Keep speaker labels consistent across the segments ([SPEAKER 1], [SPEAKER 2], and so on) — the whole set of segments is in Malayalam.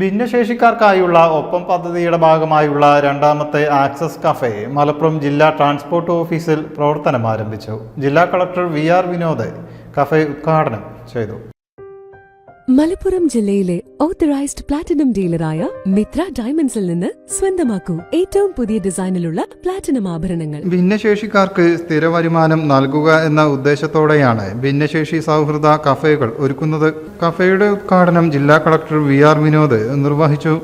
[SPEAKER 1] ഭിന്നശേഷിക്കാർക്കായുള്ള ഒപ്പം പദ്ധതിയുടെ ഭാഗമായുള്ള രണ്ടാമത്തെ ആക്സസ് കഫേ മലപ്പുറം ജില്ലാ ട്രാൻസ്പോർട്ട് ഓഫീസിൽ പ്രവർത്തനം ആരംഭിച്ചു. ജില്ലാ collector V R Vinod cafe ഉദ്ഘാടനം ചെയ്തു.
[SPEAKER 2] മലപ്പുറം ജില്ലയിലെ ഓത്തറൈസ്ഡ് പ്ലാറ്റിനം ഡീലറായ മിത്ര ഡയമണ്ട്സിൽ നിന്ന് സ്വന്തമാക്കൂ. ഏറ്റവും പുതിയ ഡിസൈനിലുള്ള പ്ലാറ്റിനം ആഭരണങ്ങൾ.
[SPEAKER 1] ഭിന്നശേഷിക്കാർക്ക് സ്ഥിര വരുമാനം നൽകുക എന്ന ഉദ്ദേശത്തോടെയാണ് ഭിന്നശേഷി സൗഹൃദ കഫേകൾ ഒരുക്കുന്നത്. കഫേയുടെ ഉദ്ഘാടനം ജില്ലാ കളക്ടർ വി ആർ വിനോദ് നിർവഹിച്ചു.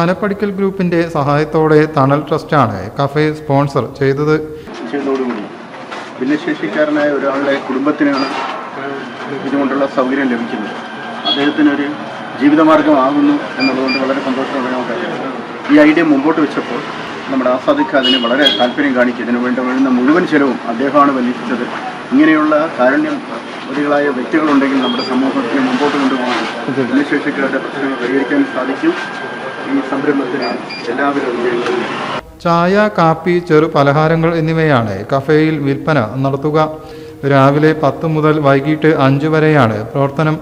[SPEAKER 1] ആനപ്പടിക്കൽ ഗ്രൂപ്പിന്റെ സഹായത്തോടെ തണൽ ട്രസ്റ്റാണ് കഫേ സ്പോൺസർ ചെയ്തത്.
[SPEAKER 3] ഭിന്നശേഷിക്കാരനായ ഒരാളുടെ കുടുംബത്തിനാണ് ഇതുകൊണ്ടുള്ള സൗകര്യം ലഭിക്കുന്നത്. അദ്ദേഹത്തിനൊരു ജീവിതമാർഗമാകുന്നു എന്നുള്ളതുകൊണ്ട് വളരെ സന്തോഷമുള്ള നമുക്ക് ഈ ഐഡിയ മുമ്പോട്ട് വെച്ചപ്പോൾ നമ്മുടെ ആസാദിക്ക് അതിന് വളരെ താല്പര്യം കാണിച്ചു. ഇതിനു വേണ്ട വരുന്ന മുഴുവൻ ചെലവും അദ്ദേഹമാണ് വലിച്ചത് ഇങ്ങനെയുള്ള കാരുണ്യം പ്രതികളായ വ്യക്തികളുണ്ടെങ്കിൽ നമ്മുടെ സമൂഹത്തിന് മുമ്പോട്ട് കൊണ്ടുപോകാൻ ഭിന്നശേഷിക്കാരുടെ പ്രശ്നങ്ങൾ പരിഹരിക്കാൻ സാധിക്കും. ഈ സംരംഭത്തിന് എല്ലാവരും
[SPEAKER 1] ചായ കാപ്പി ചെറു പലഹാരങ്ങൾ എന്നിവയാണ് കഫേയിൽ വിൽപ്പന നടത്തുക. രാവിലെ പത്ത് മുതൽ വൈകിട്ട് അഞ്ച് വരെയാണ് പ്രവർത്തനം.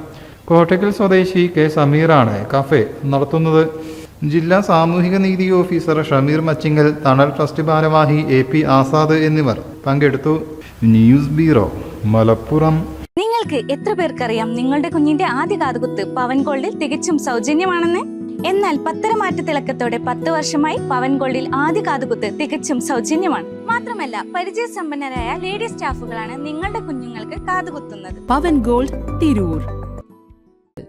[SPEAKER 1] കോട്ടയ്ക്കൽ സ്വദേശി കെ സമീറാണ് കഫേ നടത്തുന്നത്. ജില്ലാ സാമൂഹിക നീതി ഓഫീസർ ഷമീർ മച്ചിങ്ങൽ തണൽ ട്രസ്റ്റ് ഭാരവാഹി എ പി ആസാദ് എന്നിവർ പങ്കെടുത്തു. News bureau Malappuram.
[SPEAKER 4] നിങ്ങൾക്ക് എത്ര പേർക്കറിയാം നിങ്ങളുടെ കുഞ്ഞിന്റെ ആദ്യ കാതുകുത്ത് പവൻ ഗോൾഡിൽ തികച്ചും സൗജന്യമാണെന്ന്? എന്നാൽ പത്തരമാറ്റ തിളക്കത്തോടെ പത്ത് വർഷമായി പവൻ ഗോൾഡിൽ ആദ്യ കാതുകുത്ത് തികച്ചും സൗജന്യമാണ്. മാത്രമല്ല പരിചയസമ്പന്നരായ ലേഡി സ്റ്റാഫുകളാണ് നിങ്ങളുടെ കുഞ്ഞുങ്ങൾക്ക് കാതുകുത്തുന്നത്.
[SPEAKER 2] Pavan gold Tirur.